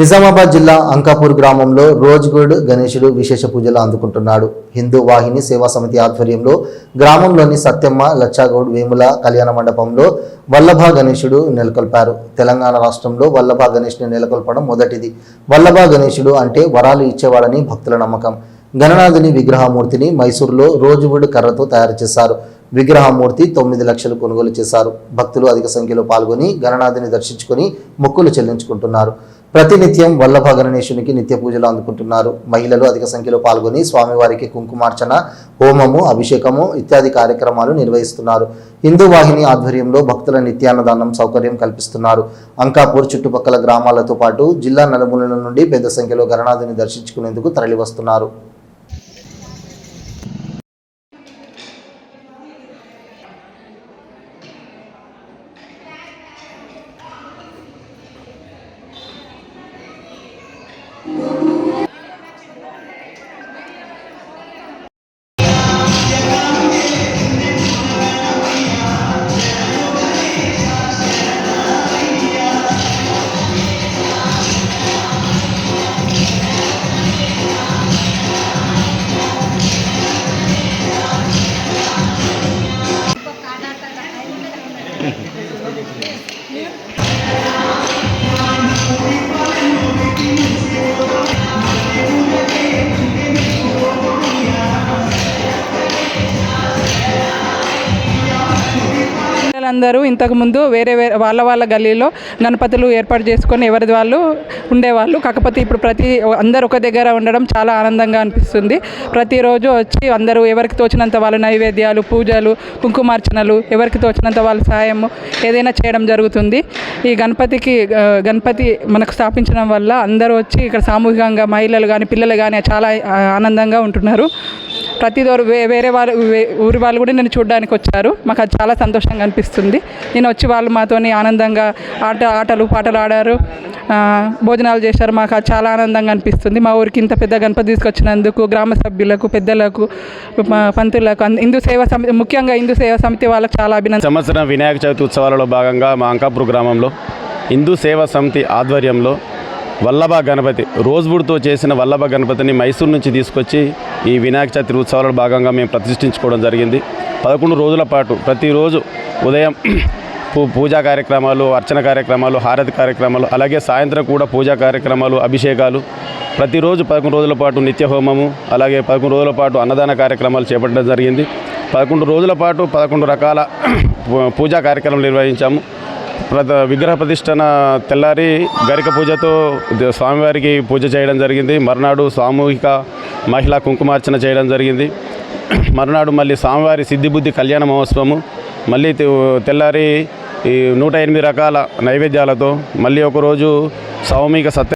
నిజామాబాద్ జిల్లా అంకాపూర్ గ్రామంలో రోజ్గుడ్ గణేశుడు విశేష పూజలు అందుకుంటున్నాడు. హిందూ వాహిని సేవా సమితి ఆధ్వర్యంలో గ్రామంలోని సత్యమ్మ లచ్చాగౌడ్ వేముల కళ్యాణ మండపంలో వల్లభ గణేశుడు నెలకొల్పారు. తెలంగాణ రాష్ట్రంలో వల్లభ గణేష్ని నెలకొల్పడం మొదటిది. వల్లభ గణేశుడు అంటే వరాలు ఇచ్చేవాడని భక్తుల నమ్మకం. గణనాథుని విగ్రహమూర్తిని మైసూరులో రోజ్వుడ్ కర్రతో తయారు చేశారు. విగ్రహమూర్తి తొమ్మిది లక్షలు కొనుగోలు చేశారు. భక్తులు అధిక సంఖ్యలో పాల్గొని గణనాథుని దర్శించుకొని మొక్కులు చెల్లించుకుంటున్నారు. ప్రతినిత్యం వల్లభ గణేశునికి నిత్య పూజలు అందుకుంటున్నారు. మహిళలు అధిక సంఖ్యలో పాల్గొని స్వామివారికి కుంకుమార్చన హోమము అభిషేకము ఇత్యాది కార్యక్రమాలు నిర్వహిస్తున్నారు. హిందూ వాహిని ఆధ్వర్యంలో భక్తుల నిత్యాన్నదానం సౌకర్యం కల్పిస్తున్నారు. అంకాపూర్ చుట్టుపక్కల గ్రామాలతో పాటు జిల్లా నలుమూలల నుండి పెద్ద సంఖ్యలో గణనాథుని దర్శించుకునేందుకు తరలివస్తున్నారు. Thank you. పిల్లలందరూ ఇంతకుముందు వేరే వేరే వాళ్ళ వాళ్ళ గల్లీలో గణపతులు ఏర్పాటు చేసుకొని ఎవరిది వాళ్ళు ఉండేవాళ్ళు. కాకపోతే ఇప్పుడు ప్రతి అందరూ ఒక దగ్గర ఉండడం చాలా ఆనందంగా అనిపిస్తుంది. ప్రతిరోజు వచ్చి అందరూ ఎవరికి తోచినంత వాళ్ళ నైవేద్యాలు పూజలు కుంకుమార్చనలు ఎవరికి తోచినంత వాళ్ళ సాయము ఏదైనా చేయడం జరుగుతుంది. ఈ గణపతికి గణపతి మనకు స్థాపించడం వల్ల అందరూ వచ్చి ఇక్కడ సామూహికంగా మహిళలు కానీ పిల్లలు కానీ చాలా ఆనందంగా ఉంటున్నారు. ప్రతి దూర వేరే వాళ్ళు ఊరి వాళ్ళు కూడా నేను చూడడానికి వచ్చారు మాకు అది చాలా సంతోషంగా అనిపిస్తుంది. నేను వచ్చి వాళ్ళు మాతోని ఆనందంగా ఆట ఆటలు పాటలు ఆడారు. భోజనాలు చేశారు. మాకు చాలా ఆనందంగా అనిపిస్తుంది. మా ఊరికి ఇంత పెద్ద గణపతి తీసుకొచ్చినందుకు గ్రామ సభ్యులకు పెద్దలకు పంతులకు హిందూ సేవా సమితి ముఖ్యంగా హిందూ సేవా సమితి వాళ్ళకి చాలా అభినందన సంవత్సరం వినాయక చవితి ఉత్సవాలలో భాగంగా మా అంకాపూర్ గ్రామంలో హిందూ సేవా సమితి ఆధ్వర్యంలో వల్లభ గణపతి రోజుబుడ్తో చేసిన వల్లభ గణపతిని మైసూరు నుంచి తీసుకొచ్చి ఈ వినాయక చవితి ఉత్సవాల భాగంగా మేము ప్రతిష్ఠించుకోవడం జరిగింది. పదకొండు రోజుల పాటు ప్రతిరోజు ఉదయం పూ పూజా కార్యక్రమాలు అర్చన కార్యక్రమాలు హారతి కార్యక్రమాలు అలాగే సాయంత్రం కూడా పూజా కార్యక్రమాలు అభిషేకాలు. ప్రతిరోజు పదకొండు రోజుల పాటు నిత్య హోమము అలాగే పదకొండు రోజుల పాటు అన్నదాన కార్యక్రమాలు చేపట్టడం జరిగింది. పదకొండు రోజుల పాటు పదకొండు రకాల పూ- పూజా కార్యక్రమాలు నిర్వహించాము. విగ్రహ ప్రతిష్టన తెల్లారి గరిక పూజతో స్వామివారికి పూజ చేయడం జరిగింది. మర్నాడు సామూహిక మహిళా కుంకుమార్చన చేయడం జరిగింది. మర్నాడు మళ్ళీ స్వామివారి సిద్ధిబుద్ధి కళ్యాణ మహోత్సవము. మళ్ళీ తెల్లారి ఈ నూట ఎనిమిది రకాల నైవేద్యాలతో మళ్ళీ ఒకరోజు సామూహిక సత్య